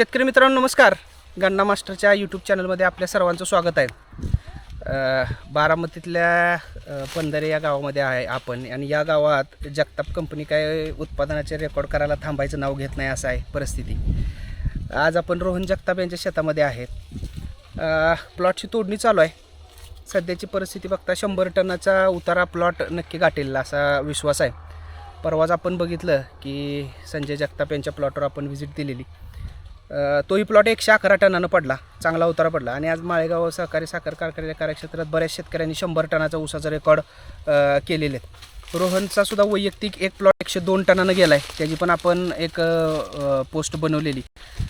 शेतकरी मित्रांनो नमस्कार. गण्णा मास्टरच्या यूट्यूब चॅनलमध्ये आपल्या सर्वांचं स्वागत आहे. बारामतीतल्या पंधरे या गावामध्ये आहे आपण. आणि या गावात जगताप कंपनी काय उत्पादनाचे रेकॉर्ड करायला थांबायचं नाव घेत नाही असं आहे परिस्थिती. आज आपण रोहन जगताप यांच्या शेतामध्ये आहेत प्लॉटची तोडणी चालू आहे. सध्याची परिस्थिती बघता शंभर टनाचा उतारा प्लॉट नक्की गाठेल असा विश्वास आहे. परवाच आपण बघितलं की संजय जगताप यांच्या प्लॉटवर आपण व्हिजिट दिलेली. तोही प्लॉट एकशे अकरा टनानं पडला चांगला उतारा पडला. आणि आज माळेगाव सहकारी साखर कारखान्याच्या कार्यक्षेत्रात बऱ्याच शेतकऱ्यांनी शंभर टनाचा ऊसाचा रेकॉर्ड केलेले आहेत. रोहनचा सुद्धा वैयक्तिक एक प्लॉट एकशे दोन टनानं गेला आहे त्याची पण आपण एक पोस्ट बनवलेली.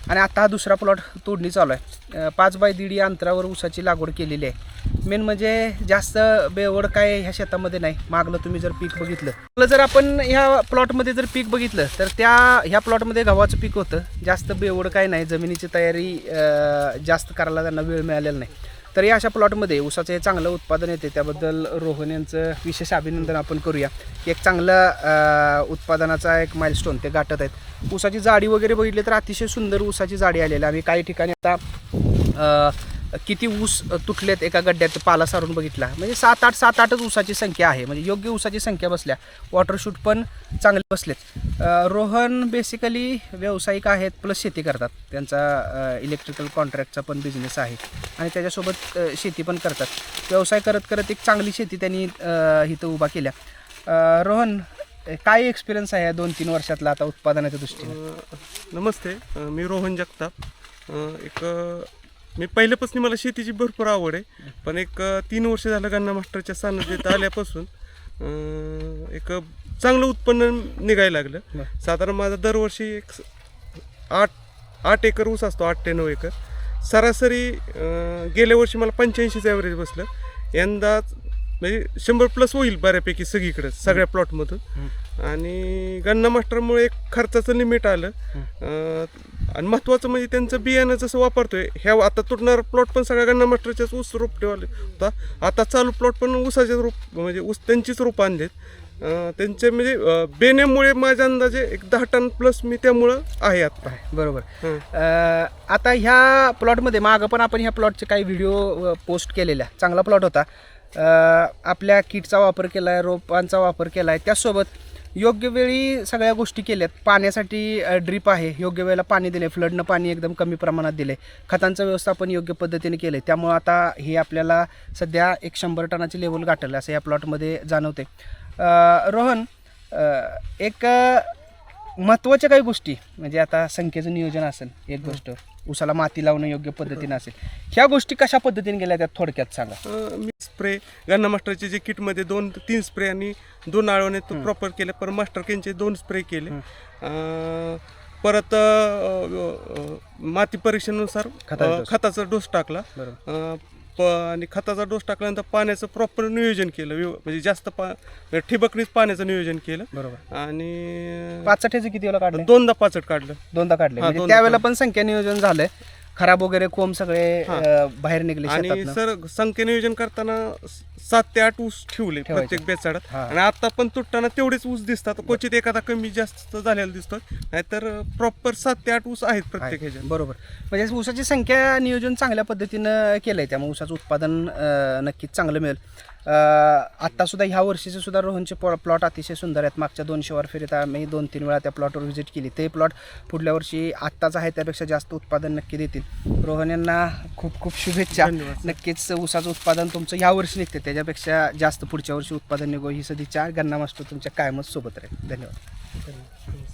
आणि आता हा दुसरा प्लॉट तोडणी चालू आहे. पाच बाय दीड या अंतरावर ऊसाची लागवड केलेली आहे. मेन म्हणजे जास्त बेवड काय ह्या शेतामध्ये नाही. मागलं तुम्ही जर पीक बघितलं. आपलं जर आपण ह्या प्लॉटमध्ये जर पीक बघितलं तर त्या ह्या प्लॉटमध्ये गव्हाचं पीक होतं. जास्त बेवड काय नाही. जमिनीची तयारी जास्त करायला त्यांना वेळ मिळालेला नाही. तर या अशा प्लॉटमध्ये ऊसाचं हे चांगलं उत्पादन येते. त्याबद्दल रोहन यांचं विशेष अभिनंदन आपण करूया. एक चांगलं अं, उत्पादनाचा एक माइलस्टोन ते गाठत आहेत. ऊसाची जाडी वगैरे बघितली तर अतिशय सुंदर ऊसाची जाडी आलेली आम्ही काही ठिकाणी आता किती ऊस तुटलेत एका गड्ड्यात पाला सारून बघितला? म्हणजे सात आठ सात आठच ऊसाची संख्या आहे. म्हणजे योग्य ऊसाची संख्या बसल्या. वॉटरशूट पण चांगले बसलेत. रोहन बेसिकली व्यावसायिक आहेत प्लस शेती करतात. त्यांचा इलेक्ट्रिकल कॉन्ट्रॅक्टचा पण बिझनेस आहे. आणि त्याच्यासोबत शेती पण करतात. व्यवसाय करत करत एक चांगली शेती त्यांनी इथं उभा केल्या. रोहन काय एक्सपिरियन्स आहे या दोन तीन वर्षातला आता उत्पादनाच्या दृष्टीने? नमस्ते. मी रोहन जगताप. एक मी पहिल्यापासून मला शेतीची भरपूर आवड आहे. पण एक तीन वर्ष झालं गन्ना मास्टरच्या सान्निध्यात आल्यापासून एक चांगलं उत्पन्न निघायला लागलं. साधारण माझा दरवर्षी एक आठ आठ एकर ऊस असतो आठ ते नऊ एकर. सरासरी गेल्या वर्षी मला पंच्याऐंशीचं ॲव्हरेज बसलं. यंदा म्हणजे शंभर प्लस होईल बऱ्यापैकी सगळीकडे सगळ्या प्लॉटमधून आणि गन्ना मास्टरमुळे एक खर्चाचं लिमिट आलं. आणि महत्त्वाचं म्हणजे त्यांचं बियाणं जसं वापरतोय ह्या आता तुटणारा प्लॉट पण सगळ्या गन्ना मास्टरच्याच ऊस रोपटेवाले होता आता चालू प्लॉट पण ऊसाचे रोप म्हणजे ऊस त्यांचीच रोपं आणलेत. त्यांचे म्हणजे बेण्यामुळे माझ्या अंदाजे एक दहा टन प्लस मी त्यामुळं आहे आता. बरोबर. आता ह्या प्लॉटमध्ये मागं पण आपण ह्या प्लॉटचे काही व्हिडिओ पोस्ट केलेल्या. चांगला प्लॉट होता. आपल्या किटचा वापर केला आहे रोपांचा वापर केला आहे त्याचसोबत योग्य वेळी सगळ्या गोष्टी केल्यात. पाण्यासाठी ड्रीप आहे. योग्य वेळेला पाणी दिले फ्लडनं पाणी एकदम कमी प्रमाणात दिले खतांचं व्यवस्थापन योग्य पद्धतीने केलं आहे त्यामुळं आता हे आपल्याला सध्या एक शंभर टनाची लेवल गाठलं असं या प्लॉटमध्ये जाणवते रोहन एक महत्त्वाच्या काही गोष्टी म्हणजे आता संख्येचं नियोजन असेल एक गोष्ट. उसाला माती लावणं योग्य पद्धतीनं असेल. ह्या गोष्टी कशा पद्धतीने गेल्या त्यात थोडक्यात सांगा. अं, मी स्प्रे गन्ना मास्टरचे जे किटमध्ये दोन तीन स्प्रे आणि दोन आळवणे तो प्रॉपर केले पर मास्टर केनचे दोन स्प्रे केले. अं, परत अं, अं, माती परीक्षेनुसार खताचा अं, डोस. खताचा डोस टाकला. बरोबर. अं, प आणि खताचा डोस टाकल्यानंतर पाण्याचं प्रॉपर नियोजन केलं. व्यव- म्हणजे जास्त पा म्हणजे ठिबकनीच पाण्याचं नियोजन केलं. बरोबर. आणि पाच ठेचे किती वेळा काढले? दोनदा पाचट काढलं. दोनदा काढले. हा, म्हणजे दोनदा त्यावेळेला पण संख्या नियोजन झालंय. खराब वगैरे कोंब सगळे. अ, बाहेर निघले आणि शेतातनं. सर संख्या नियोजन करताना स- सात ते आठ ऊस ठेवले ठेवायचे. प्रत्येक बेचाडात हा. आणि आता पण तुटताना तेवढेच ऊस दिसतात. क्वचित एखादा कमी जास्त झालेला दिसतो नाहीतर प्रॉपर सात ते आठ ऊस आहेत प्रत्येक ह्याच्यात. बरोबर. म्हणजे ऊसाची संख्या नियोजन चांगल्या पद्धतीनं केलंय त्यामुळे ऊसाचं उत्पादन अ, नक्कीच चांगलं मिळेल. अ, आत्ता सुद्धा ह्या वर्षीचे सुद्धा रोहनचे प्लॉट अतिशय सुंदर आहेत. मागच्या दोनशे वर फेरीत आम्ही दोन तीन वेळा त्या प्लॉटवर व्हिजिट केली. ते प्लॉट पुढल्या वर्षी आत्ताच आहे त्यापेक्षा जास्त उत्पादन नक्की देतील. रोहन यांना खूप खूप शुभेच्छा. धन्यवाद. नक्कीच ऊसाचं उत्पादन तुमचं ह्या वर्षी निघते. त्याच्यापेक्षा जास्त पुढच्या वर्षी उत्पादन निघो ही सदिच्छा गन्ना मास्टर तुमच्या कायमच सोबत राहील धन्यवाद धन्यवाद.